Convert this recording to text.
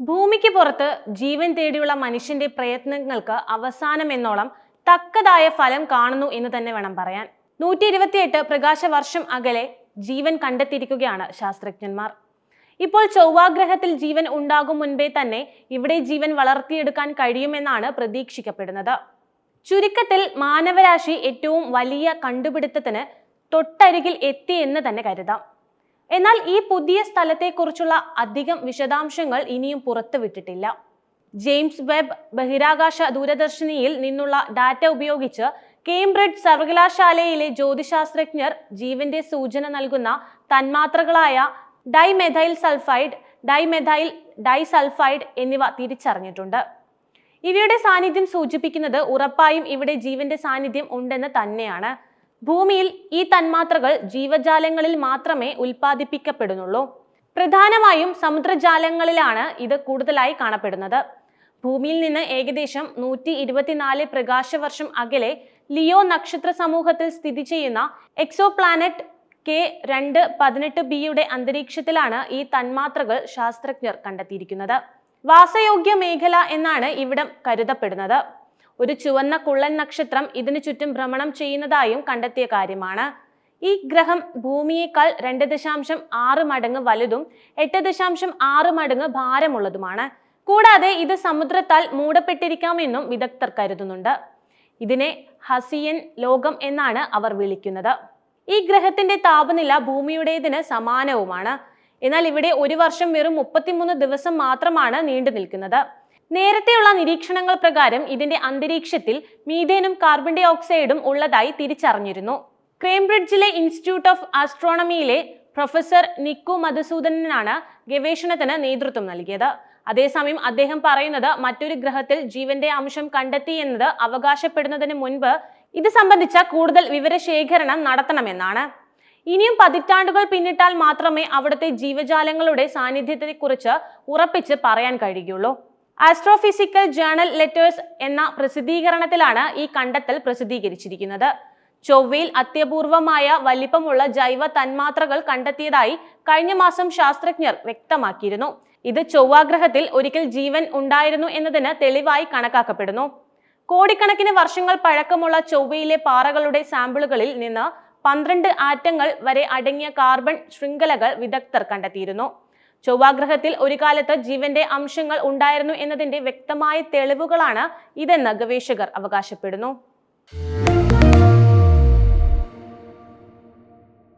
ഭൂമിക്ക് പുറത്ത് ജീവൻ തേടിയുള്ള മനുഷ്യന്റെ പ്രയത്നങ്ങൾക്ക് അവസാനം എന്നോളം തക്കതായ ഫലം കാണുന്നു എന്ന് തന്നെ വേണം പറയാൻ. നൂറ്റി ഇരുപത്തിയെട്ട് പ്രകാശ വർഷം അകലെ ജീവൻ കണ്ടെത്തിയിരിക്കുകയാണ് ശാസ്ത്രജ്ഞന്മാർ. ഇപ്പോൾ ചൊവ്വാഗ്രഹത്തിൽ ജീവൻ ഉണ്ടാകും മുൻപേ തന്നെ ഇവിടെ ജീവൻ വളർത്തിയെടുക്കാൻ കഴിയുമെന്നാണ് പ്രതീക്ഷിക്കപ്പെടുന്നത്. ചുരുക്കത്തിൽ മാനവരാശി ഏറ്റവും വലിയ കണ്ടുപിടുത്തത്തിന് തൊട്ടരികിൽ എത്തി എന്ന് തന്നെ കരുതാം. എന്നാൽ ഈ പുതിയ സ്ഥലത്തെക്കുറിച്ചുള്ള അധികം വിശദാംശങ്ങൾ ഇനിയും പുറത്തുവിട്ടിട്ടില്ല. ജെയിംസ് വെബ് ബഹിരാകാശ ദൂരദർശിനിയിൽ നിന്നുള്ള ഡാറ്റ ഉപയോഗിച്ച് കേംബ്രിഡ്ജ് സർവകലാശാലയിലെ ജ്യോതിശാസ്ത്രജ്ഞർ ജീവന്റെ സൂചന നൽകുന്ന തന്മാത്രകളായ ഡൈമെഥൈൽ സൾഫൈഡ് ഡൈമെഥൈൽ ഡൈസൾഫൈഡ് എന്നിവ തിരിച്ചറിഞ്ഞിട്ടുണ്ട്. ഇവയുടെ സാന്നിധ്യം സൂചിപ്പിക്കുന്നത് ഉറപ്പായും ഇവിടെ ജീവന്റെ സാന്നിധ്യം ഉണ്ടെന്ന് തന്നെയാണ്. ഭൂമിയിൽ ഈ തന്മാത്രകൾ ജീവജാലങ്ങളിൽ മാത്രമേ ഉൽപ്പാദിപ്പിക്കപ്പെടുന്നുള്ളൂ. പ്രധാനമായും സമുദ്രജാലങ്ങളിലാണ് ഇത് കൂടുതലായി കാണപ്പെടുന്നത്. ഭൂമിയിൽ നിന്ന് ഏകദേശം നൂറ്റി ഇരുപത്തിനാല് പ്രകാശവർഷം അകലെ ലിയോ നക്ഷത്ര സമൂഹത്തിൽ സ്ഥിതി ചെയ്യുന്ന എക്സോ പ്ലാനറ്റ് കെ രണ്ട് പതിനെട്ട് ബിയുടെ അന്തരീക്ഷത്തിലാണ് ഈ തന്മാത്രകൾ ശാസ്ത്രജ്ഞർ കണ്ടെത്തിയിരിക്കുന്നത്. വാസയോഗ്യ മേഖല എന്നാണ് ഇവിടം കരുതപ്പെടുന്നത്. ഒരു ചുവന്ന കുള്ളൻ നക്ഷത്രം ഇതിനു ചുറ്റും ഭ്രമണം ചെയ്യുന്നതായും കണ്ടെത്തിയ കാര്യമാണ്. ഈ ഗ്രഹം ഭൂമിയേക്കാൾ രണ്ട് ദശാംശം ആറ് മടങ്ങ് വലുതും എട്ട് ദശാംശം ആറ് മടങ്ങ് ഭാരമുള്ളതുമാണ്. കൂടാതെ ഇത് സമുദ്രത്താൽ മൂടപ്പെട്ടിരിക്കാമെന്നും വിദഗ്ധർ കരുതുന്നുണ്ട്. ഇതിനെ ഹസിയൻ ലോകം എന്നാണ് അവർ വിളിക്കുന്നത്. ഈ ഗ്രഹത്തിന്റെ താപനില ഭൂമിയുടേതിന് സമാനവുമാണ്. എന്നാൽ ഇവിടെ ഒരു വർഷം വെറും മുപ്പത്തിമൂന്ന് ദിവസം മാത്രമാണ് നീണ്ടു നിൽക്കുന്നത് നേരത്തെയുള്ള നിരീക്ഷണങ്ങൾ പ്രകാരം ഇതിന്റെ അന്തരീക്ഷത്തിൽ മീഥേനും കാർബൺ ഡൈ ഓക്സൈഡും ഉള്ളതായി തിരിച്ചറിഞ്ഞിരുന്നു. ക്രേംബ്രിഡ്ജിലെ ഇൻസ്റ്റിറ്റ്യൂട്ട് ഓഫ് ആസ്ട്രോണമിയിലെ പ്രൊഫസർ നിക്കു മധുസൂദനനാണ് ഗവേഷണത്തിന് നേതൃത്വം നൽകിയത്. അതേസമയം അദ്ദേഹം പറയുന്നത് മറ്റൊരു ഗ്രഹത്തിൽ ജീവന്റെ അംശം കണ്ടെത്തി എന്നത് അവകാശപ്പെടുന്നതിന് മുൻപ് ഇത് സംബന്ധിച്ച കൂടുതൽ വിവരശേഖരണം നടത്തണമെന്നാണ്. ഇനിയും പതിറ്റാണ്ടുകൾ പിന്നിട്ടാൽ മാത്രമേ അവിടുത്തെ ജീവജാലങ്ങളുടെ സാന്നിധ്യത്തെക്കുറിച്ച് ഉറപ്പിച്ച് പറയാൻ കഴിയുള്ളൂ ആസ്ട്രോഫിസിക്കൽ ജേണൽ ലെറ്റേഴ്സ് എന്ന പ്രസിദ്ധീകരണത്തിലാണ് ഈ കണ്ടെത്തൽ പ്രസിദ്ധീകരിച്ചിരിക്കുന്നത്. ചൊവ്വയിൽ അത്യപൂർവമായ വലിപ്പമുള്ള ജൈവ തന്മാത്രകൾ കണ്ടെത്തിയതായി കഴിഞ്ഞ മാസം ശാസ്ത്രജ്ഞർ വ്യക്തമാക്കിയിരുന്നു. ഇത് ചൊവ്വാഗ്രഹത്തിൽ ഒരിക്കൽ ജീവൻ ഉണ്ടായിരുന്നു എന്നതിന് തെളിവായി കണക്കാക്കപ്പെടുന്നു. കോടിക്കണക്കിന് വർഷങ്ങൾ പഴക്കമുള്ള ചൊവ്വയിലെ പാറകളുടെ സാമ്പിളുകളിൽ നിന്ന് പന്ത്രണ്ട് ആറ്റങ്ങൾ വരെ അടങ്ങിയ കാർബൺ ശൃംഖലകൾ വിദഗ്ധർ കണ്ടെത്തിയിരുന്നു. ചൊവ്വാഗ്രഹത്തിൽ ഒരു കാലത്ത് ജീവന്റെ അംശങ്ങൾ ഉണ്ടായിരുന്നു എന്നതിന്റെ വ്യക്തമായ തെളിവുകളാണ് ഇതെന്ന് ഗവേഷകർ അവകാശപ്പെടുന്നു.